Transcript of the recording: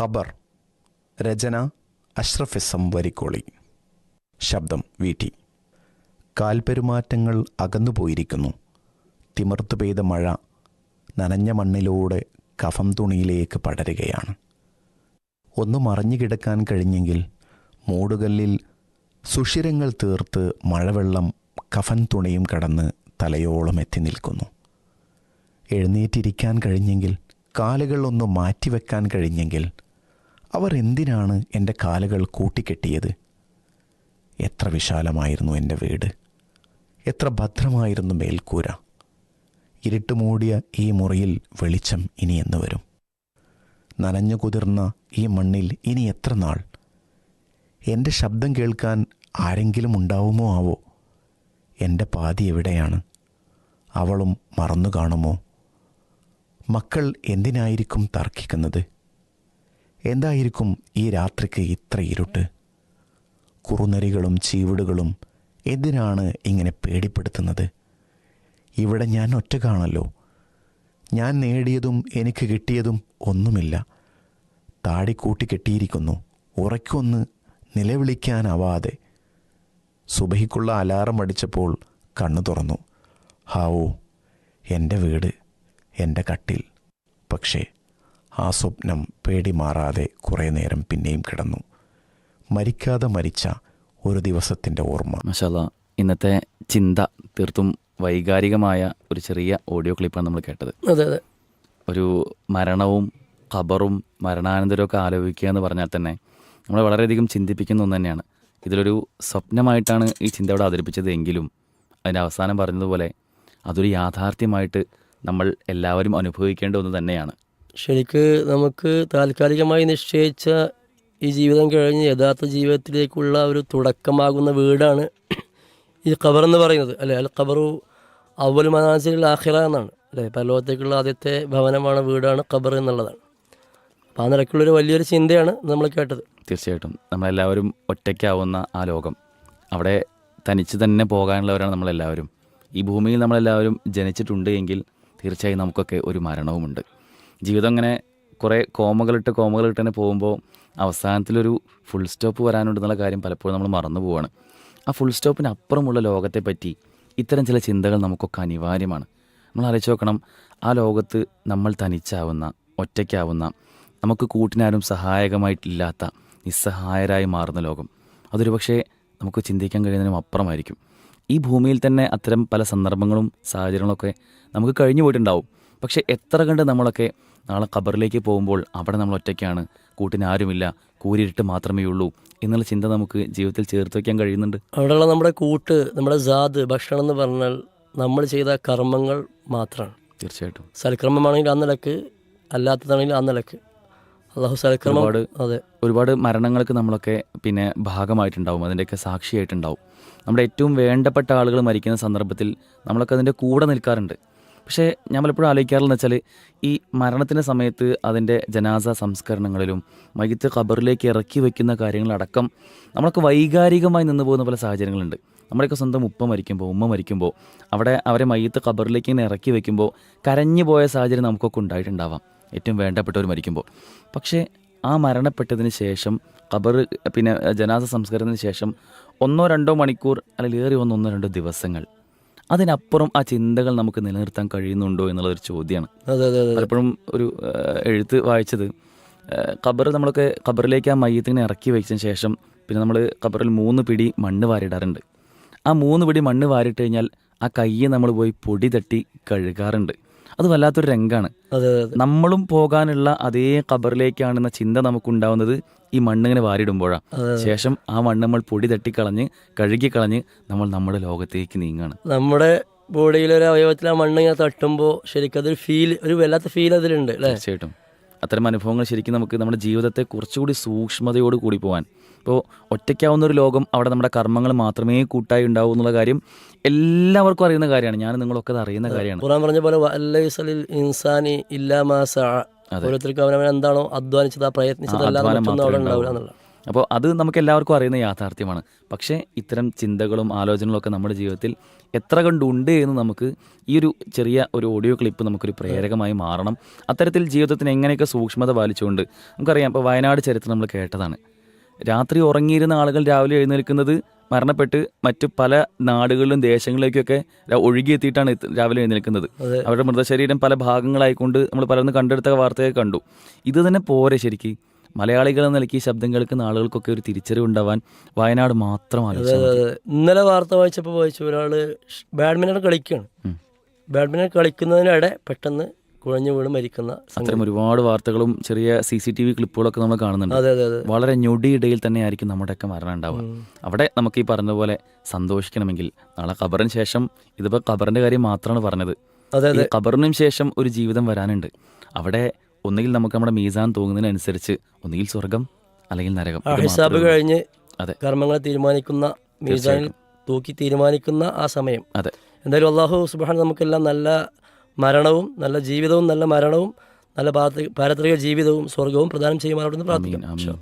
ഖബർ രചന അഷ്റഫ് എസ് വരിക്കോളി. ശബ്ദം വീട്ടി കാൽപെരുമാറ്റങ്ങൾ അകന്നുപോയിരിക്കുന്നു. തിമർത്തു പെയ്ത മഴ നനഞ്ഞ മണ്ണിലൂടെ കഫം തുണിയിലേക്ക് പടരുകയാണ്. ഒന്ന് മറിഞ്ഞു കിടക്കാൻ കഴിഞ്ഞെങ്കിൽ മൂടുകല്ലിൽ സുഷിരങ്ങൾ തീർത്ത് മഴവെള്ളം കഫൻ തുണിയും കടന്ന് തലയോളം എത്തി നിൽക്കുന്നു. എഴുന്നേറ്റിരിക്കാൻ കഴിഞ്ഞെങ്കിൽ കാലുകൾ ഒന്ന് മാറ്റിവെക്കാൻ കഴിഞ്ഞെങ്കിൽ അവർ എന്തിനാണ് എന്റെ കാലുകൾ കൂട്ടിക്കെട്ടിയത്? എത്ര വിശാലമായിരുന്നു എന്റെ വീട്. എത്ര ഭദ്രമായിരുന്നു മേൽക്കൂര. ഇരുട്ടുമൂടിയ ഈ മുറിയിൽ വെളിച്ചം ഇനി എന്ന് വരും. നനഞ്ഞു കുതിർന്ന ഈ മണ്ണിൽ ഇനി എത്ര നാൾ? എന്റെ ശബ്ദം കേൾക്കാൻ ആരെങ്കിലും ഉണ്ടാവുമോ ആവോ? എന്റെ പാതി എവിടെയാണ്? അവളും മറന്നു കാണുമോ? മക്കൾ എന്തിനായിരിക്കും തർക്കിക്കുന്നത്? എന്തായിരിക്കും ഈ രാത്രിക്ക് ഇത്ര ഇരുട്ട്? കുറുനരികളും ചീവിടുകളും എന്തിനാണ് ഇങ്ങനെ പേടിപ്പെടുത്തുന്നത്? ഇവിടെ ഞാൻ ഒറ്റ കാണല്ലോ ഞാൻ നേടിയതും എനിക്ക് കിട്ടിയതും ഒന്നുമില്ല. താടി കൂട്ടി കെട്ടിയിരിക്കുന്നു. ഉറക്കൊന്ന് നിലവിളിക്കാനാവാതെ. സുബഹിക്കുള്ള അലാറം അടിച്ചപ്പോൾ കണ്ണു തുറന്നു. ഹാവോ എന്റെ വീട് എന്റെ കട്ടിൽ. പക്ഷേ ആ സ്വപ്നം പേടി മാറാതെ കുറേ നേരം പിന്നെയും കിടന്നു. മരിക്കാതെ മരിച്ച ഒരു ദിവസത്തിന്റെ ഓർമ്മ. മഷാല ഇന്നത്തെ ചിന്ത തീർത്തും വൈകാരികമായ ഒരു ചെറിയ ഓഡിയോ ക്ലിപ്പാണ് നമ്മൾ കേട്ടത്. അതെ അതെ. ഒരു മരണവും ഖബറും മരണാനന്തരമൊക്കെ ആലോചിക്കുക എന്ന് പറഞ്ഞാൽ തന്നെ നമ്മളെ വളരെയധികം ചിന്തിപ്പിക്കുന്ന ഒന്ന് തന്നെയാണ്. ഇതിലൊരു സ്വപ്നമായിട്ടാണ് ഈ ചിന്ത അവിടെ അവതരിപ്പിച്ചത് എങ്കിലും അതിന്റെ അവസാനം പറഞ്ഞതുപോലെ അതൊരു യാഥാർത്ഥ്യമായിട്ട് നമ്മൾ എല്ലാവരും അനുഭവിക്കേണ്ട ഒന്ന് തന്നെയാണ്. ശരിക്ക് നമുക്ക് താൽക്കാലികമായി നിശ്ചയിച്ച ഈ ജീവിതം കഴിഞ്ഞ് യഥാർത്ഥ ജീവിതത്തിലേക്കുള്ള ഒരു തുടക്കമാകുന്ന വീടാണ് ഈ ഖബർ എന്ന് പറയുന്നത് അല്ലെ? അൽ ഖബറു അവൽ മനാസിൽ ആഖിറ എന്നാണ് അല്ലെ? പരലോകത്തേക്കുള്ള ആദ്യത്തെ ഭവനമാണ് വീടാണ് ഖബർ എന്നുള്ളതാണ്. അപ്പോൾ ആ നിലയ്ക്കുള്ളൊരു വലിയൊരു ചിന്തയാണ് നമ്മൾ കേട്ടത്. തീർച്ചയായിട്ടും. നമ്മളെല്ലാവരും ഒറ്റയ്ക്കാവുന്ന ആ ലോകം. അവിടെ തനിച്ച് തന്നെ പോകാനുള്ളവരാണ് നമ്മളെല്ലാവരും. ഈ ഭൂമിയിൽ നമ്മളെല്ലാവരും ജനിച്ചിട്ടുണ്ട് എങ്കിൽ തീർച്ചയായും നമുക്കൊക്കെ ഒരു മരണവുമുണ്ട്. ജീവിതം അങ്ങനെ കുറേ കോമകളിട്ട് കോമകളിട്ട് തന്നെ പോകുമ്പോൾ അവസാനത്തിലൊരു ഫുൾ സ്റ്റോപ്പ് വരാനുണ്ടെന്നുള്ള കാര്യം പലപ്പോഴും നമ്മൾ മറന്നു പോവാണ്. ആ ഫുൾ സ്റ്റോപ്പിന് അപ്പുറമുള്ള ലോകത്തെ പറ്റി ഇത്തരം ചില ചിന്തകൾ നമുക്കൊക്കെ അനിവാര്യമാണ്. നമ്മൾ ആലോചിച്ച് നോക്കണം ആ ലോകത്ത് നമ്മൾ തനിച്ചാവുന്ന ഒറ്റയ്ക്കാവുന്ന നമുക്ക് കൂട്ടിനാരും സഹായകമായിട്ടില്ലാത്ത നിസ്സഹായരായി മാറുന്ന ലോകം. അതൊരു പക്ഷേ നമുക്ക് ചിന്തിക്കാൻ കഴിയുന്നതിനും അപ്പുറമായിരിക്കും. ഈ ഭൂമിയിൽ തന്നെ അത്തരം പല സന്ദർഭങ്ങളും സാഹചര്യങ്ങളൊക്കെ നമുക്ക് കഴിഞ്ഞു പോയിട്ടുണ്ടാവും. പക്ഷേ എത്ര കണ്ട് നമ്മളൊക്കെ നാളെ ഖബറിലേക്ക് പോകുമ്പോൾ അവിടെ നമ്മൾ ഒറ്റയ്ക്കാണ്. കൂട്ടിന് ആരുമില്ല. കൂരിരുട്ട് മാത്രമേ ഉള്ളൂ. എന്നുള്ള ചിന്ത നമുക്ക് ജീവിതത്തിൽ ചേർത്ത് വയ്ക്കാൻ കഴിയുന്നുണ്ട്. അവിടെയുള്ള നമ്മുടെ കൂട്ട് നമ്മുടെ ജാത് ഭക്ഷണം എന്ന് പറഞ്ഞാൽ നമ്മൾ ചെയ്ത കർമ്മങ്ങൾ മാത്രമാണ്. തീർച്ചയായിട്ടും. സൽക്രമമാണെങ്കിൽ ആ നിലയ്ക്ക് അല്ലാത്തതാണെങ്കിൽ ആ നിലയ്ക്ക്. അള്ളാഹു സൽക്രമം ഒരുപാട് അതെ. ഒരുപാട് മരണങ്ങൾക്ക് നമ്മളൊക്കെ പിന്നെ ഭാഗമായിട്ടുണ്ടാവും. അതിന്റെയൊക്കെ സാക്ഷിയായിട്ടുണ്ടാവും. നമ്മുടെ ഏറ്റവും വേണ്ടപ്പെട്ട ആളുകൾ മരിക്കുന്ന സന്ദർഭത്തിൽ നമ്മളൊക്കെ അതിന്റെ കൂടെ നിൽക്കാറുണ്ട്. പക്ഷേ ഞാൻ പലപ്പോഴും ആലോചിക്കാറില്ലെന്ന് വെച്ചാൽ ഈ മരണത്തിന്റെ സമയത്ത് അതിന്റെ ജനാസ സംസ്കരണങ്ങളിലും മയ്യത്ത് ഖബറിലേക്ക് ഇറക്കി വെക്കുന്ന കാര്യങ്ങളടക്കം നമ്മളൊക്കെ വൈകാരികമായി നിന്ന് പോകുന്ന പല സാഹചര്യങ്ങളുണ്ട്. നമ്മുടെയൊക്കെ സ്വന്തം ഉപ്പ മരിക്കുമ്പോൾ ഉമ്മ മരിക്കുമ്പോൾ അവിടെ അവരെ മയ്യത്ത് ഖബറിലേക്ക് ഇങ്ങനെ ഇറക്കി വെക്കുമ്പോൾ കരഞ്ഞു പോയ സാഹചര്യം നമുക്കൊക്കെ ഉണ്ടായിട്ടുണ്ടാവാം. ഏറ്റവും വേണ്ടപ്പെട്ടവർ മരിക്കുമ്പോൾ പക്ഷേ ആ മരണപ്പെട്ടതിന് ശേഷം ഖബർ പിന്നെ ജനാസ സംസ്കരണത്തിന് ശേഷം ഒന്നോ രണ്ടോ മണിക്കൂർ അല്ലെങ്കിൽ ഏറി വന്ന ഒന്നോ രണ്ടോ ദിവസങ്ങൾ അതിനപ്പുറം ആ ചിന്തകൾ നമുക്ക് നിലനിർത്താൻ കഴിയുന്നുണ്ടോ എന്നുള്ളതൊരു ചോദ്യമാണ്. അതെ അതെ അതെ. പലപ്പോഴും ഒരു എഴുത്ത് വായിച്ചത് ഖബർ നമ്മളൊക്കെ ഖബറിലേക്ക് ആ മയ്യത്തിനെ ഇറക്കി വെച്ചതിന് ശേഷം പിന്നെ നമ്മൾ ഖബറിൽ മൂന്ന് പിടി മണ്ണ് വാരിടാറുണ്ട് ആ മൂന്ന് പിടി മണ്ണ് വാരിട്ട് കഴിഞ്ഞാൽ ആ കയ്യെ നമ്മൾ പോയി പൊടി തട്ടി കഴുകാറുണ്ട്. അത് വല്ലാത്തൊരു രംഗമാണ് നമ്മളും പോകാനുള്ള അതേ ഖബറിലേക്കാണെന്ന ചിന്ത നമുക്കുണ്ടാവുന്നത് ഈ മണ്ണിങ്ങനെ വാരിടുമ്പോഴാണ് ശേഷം ആ മണ്ണ് നമ്മൾ പൊടി തട്ടിക്കളഞ്ഞ് കഴുകിക്കളഞ്ഞ് നമ്മൾ നമ്മുടെ ലോകത്തേക്ക് നീങ്ങാണ്. നമ്മുടെ ബോഡിയിലെ ഒരു അവയവത്തിൽ ആ മണ്ണ് ഇങ്ങനെ തട്ടുമ്പോൾ ശരിക്കും അതൊരു ഫീൽ ഒരു വല്ലാത്ത ഫീൽ അതിലുണ്ട് തീർച്ചയായിട്ടും. അത്തരം അനുഭവങ്ങൾ ശരിക്കും നമുക്ക് നമ്മുടെ ജീവിതത്തെ കുറച്ചുകൂടി സൂക്ഷ്മതയോട് കൂടി പോകാൻ ഇപ്പോൾ ഒറ്റയ്ക്കാവുന്ന ഒരു ലോകം അവിടെ നമ്മുടെ കർമ്മങ്ങൾ മാത്രമേ കൂട്ടായി ഉണ്ടാവൂ എന്നുള്ള കാര്യം എല്ലാവർക്കും അറിയുന്ന കാര്യമാണ്. ഞാൻ നിങ്ങളൊക്കെ അത് അറിയുന്ന കാര്യമാണ്. ഖുർആൻ പറഞ്ഞ പോലെ ഇൻസാനി ഇല്ലാ മാസ. ഓരോരുത്തർക്കും അവനവൻ എന്താണോ അധ്വാനിച്ചത് ആ പ്രയത്നിച്ചത് അല്ലാതെ മറ്റൊന്നും അവിടെ ഉണ്ടാവില്ല ഉണ്ടാവൂ. അപ്പോൾ അത് നമുക്ക് എല്ലാവർക്കും അറിയുന്ന യാഥാർത്ഥ്യമാണ്. പക്ഷേ ഇത്തരം ചിന്തകളും ആലോചനകളൊക്കെ നമ്മുടെ ജീവിതത്തിൽ എത്ര കണ്ടുണ്ട് എന്ന് നമുക്ക് ഈ ഒരു ചെറിയ ഒരു ഓഡിയോ ക്ലിപ്പ് നമുക്കൊരു പ്രേരകമായി മാറണം. അത്തരത്തിൽ ജീവിതത്തിന് എങ്ങനെയൊക്കെ സൂക്ഷ്മത പാലിച്ചുകൊണ്ട് നമുക്കറിയാം ഇപ്പോൾ വയനാട് ചരിത്രം നമ്മൾ കേട്ടതാണ്. രാത്രി ഉറങ്ങിയിരുന്ന ആളുകൾ രാവിലെ എഴുന്നേൽക്കുന്നത് മരണപ്പെട്ട് മറ്റു പല നാടുകളിലും ദേശങ്ങളിലേക്കൊക്കെ ഒഴുകിയെത്തിയിട്ടാണ് രാവിലെ എഴുന്നേൽക്കുന്നത്. അവരുടെ മൃതശരീരം പല ഭാഗങ്ങളായിക്കൊണ്ട് നമ്മൾ പലർന്ന് കണ്ടെടുത്ത വാർത്തയൊക്കെ കണ്ടു. ഇത് തന്നെ പോരെ ശരിക്ക്? മലയാളികൾ എന്ന നിലയ്ക്ക് ഈ ശബ്ദം കേൾക്കുന്ന ആളുകൾക്കൊക്കെ ഒരു തിരിച്ചറിവ് ഉണ്ടാവാൻ വയനാട് മാത്രമാണ് ഇന്നലെ വാർത്ത വായിച്ചപ്പോൾ വായിച്ചു ഒരാൾ ബാഡ്മിന്റൺ കളിക്കുകയാണ്. ബാഡ്മിന്റൺ കളിക്കുന്നതിനിടെ പെട്ടെന്ന് കുഴഞ്ഞു വീണ് മരിക്കുന്ന. അത്തരം ഒരുപാട് വാർത്തകളും ചെറിയ സി സി ടി വി ക്ലിപ്പുകളൊക്കെ നമ്മൾ കാണുന്നുണ്ട്. വളരെ ഞൊടിയിടയിൽ തന്നെ ആയിരിക്കും നമ്മുടെയൊക്കെ മരണം ഉണ്ടാവുക. അവിടെ നമുക്ക് ഈ പറഞ്ഞ പോലെ സന്തോഷിക്കണമെങ്കിൽ നാളെ ഖബറിന് ശേഷം ഇതിപ്പോൾ ഖബറിന്റെ കാര്യം മാത്രമാണ് പറഞ്ഞത്. അതെ ഖബറിനും ശേഷം ഒരു ജീവിതം വരാനുണ്ട്. അവിടെ ഒന്നുകിൽ നമുക്ക് നമ്മുടെ മീസാൻ തോന്നുന്നതിനനുസരിച്ച് ഒന്നുകിൽ സ്വർഗം അല്ലെങ്കിൽ നരകം. ഹിസാബ് കഴിഞ്ഞ് അതെ. കർമ്മങ്ങളെ തീരുമാനിക്കുന്ന മീസാനിൽ തൂക്കി തീരുമാനിക്കുന്ന ആ സമയം. അതെ. എന്തായാലും അള്ളാഹു സുബാൻ നമുക്കെല്ലാം നല്ല മരണവും നല്ല ജീവിതവും നല്ല മരണവും നല്ല പാരത്രിക ജീവിതവും സ്വർഗവും പ്രദാനം ചെയ്യുമാറോടെന്ന് പ്രാർത്ഥിക്കാം